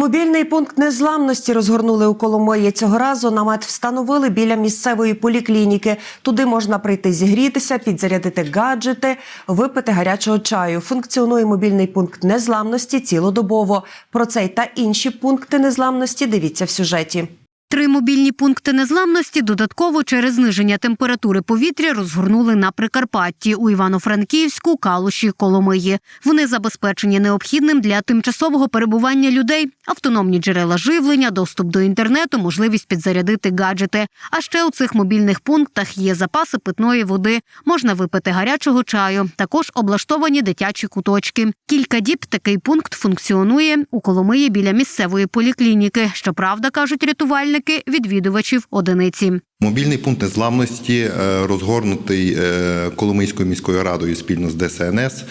Мобільний пункт незламності розгорнули у Коломиї. Цього разу намет встановили біля місцевої поліклініки. Туди можна прийти зігрітися, підзарядити гаджети, випити гарячого чаю. Функціонує мобільний пункт незламності цілодобово. Про цей та інші пункти незламності дивіться в сюжеті. Три мобільні пункти незламності додатково через зниження температури повітря розгорнули на Прикарпатті у Івано-Франківську, Калуші, Коломиї. Вони забезпечені необхідним для тимчасового перебування людей, автономні джерела живлення, доступ до інтернету, можливість підзарядити гаджети. А ще у цих мобільних пунктах є запаси питної води, можна випити гарячого чаю. Також облаштовані дитячі куточки. Кілька діб такий пункт функціонує у Коломиї біля місцевої поліклініки. Щоправда, кажуть рятувальники, відвідувачів одиниці. Мобільний пункт незламності е, розгорнутий е, Коломийською міською радою спільно з ДСНС е,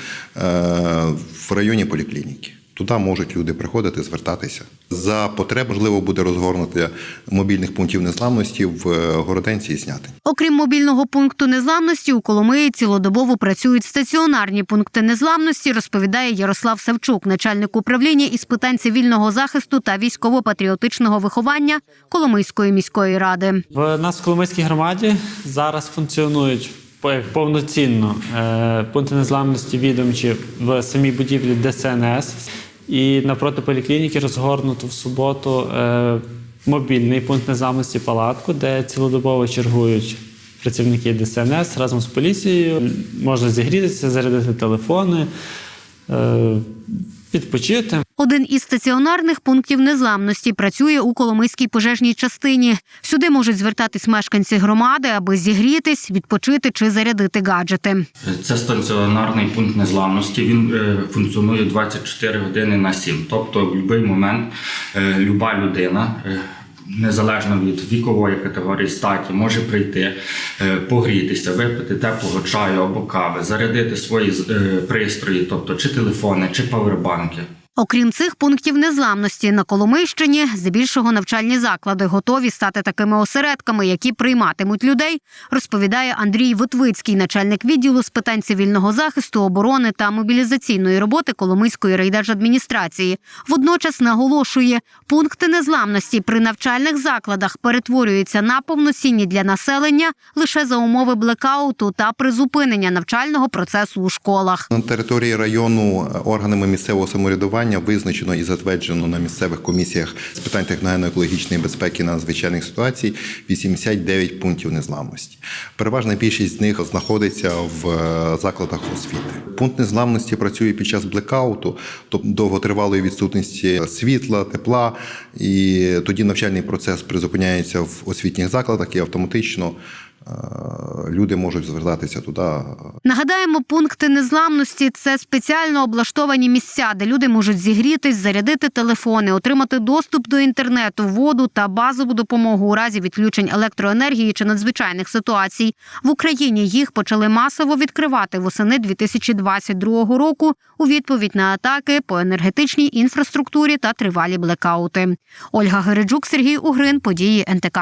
в районі поліклініки. Туди можуть люди приходити, звертатися. За потреб можливо буде розгорнути мобільних пунктів незламності в е, Городенці і Снятині. Окрім мобільного пункту незламності, у Коломиї цілодобово працюють стаціонарні пункти незламності, розповідає Ярослав Савчук, начальник управління із питань цивільного захисту та військово-патріотичного виховання Коломийської міської ради. В нас в Коломийській громаді зараз функціонують по- повноцінно е, пункти незламності відомчі в самій будівлі ДСНС. І напроти поліклініки розгорнуто в суботу е, мобільний пункт незламності палатку, де цілодобово чергують працівники ДСНС разом з поліцією. Можна зігрітися, зарядити телефони, е, відпочити. Один із стаціонарних пунктів незламності працює у Коломийській пожежній частині. Сюди можуть звертатись мешканці громади, аби зігрітись, відпочити чи зарядити гаджети. Це стаціонарний пункт незламності. Він е, функціонує 24 години на 7. Тобто, в будь-який момент е, люба людина. е, Незалежно від вікової категорії статі, може прийти, погрітися, випити теплого чаю або кави, зарядити свої пристрої, тобто чи телефони, чи павербанки. Окрім цих пунктів незламності на Коломийщині, здебільшого навчальні заклади готові стати такими осередками, які прийматимуть людей, розповідає Андрій Витвицький, начальник відділу з питань цивільного захисту, оборони та мобілізаційної роботи Коломийської райдержадміністрації. Водночас наголошує, пункти незламності при навчальних закладах перетворюються на повноцінні для населення лише за умови блекауту та призупинення навчального процесу у школах. На території району е, органами місцевого самоврядування визначено і затверджено на місцевих комісіях з питань техногенно-екологічної безпеки на надзвичайних ситуацій 89 пунктів незламності. Переважна більшість з них знаходиться в е, закладах освіти. Пункт незламності працює під час блекауту, тобто довготривалої відсутності світла, тепла, і тоді навчальний процес призупиняється в освітніх закладах і автоматично люди можуть звертатися туди Нагадаємо, пункти незламності це спеціально облаштовані місця, де люди можуть зігрітись, зарядити телефони, отримати доступ до інтернету, воду та базову допомогу у разі відключень електроенергії чи надзвичайних ситуацій. В Україні їх почали масово відкривати восени 2022 року у відповідь на атаки по енергетичній інфраструктурі та тривалі блекаути. Ольга Гереджук, Сергій Угрин, події НТК.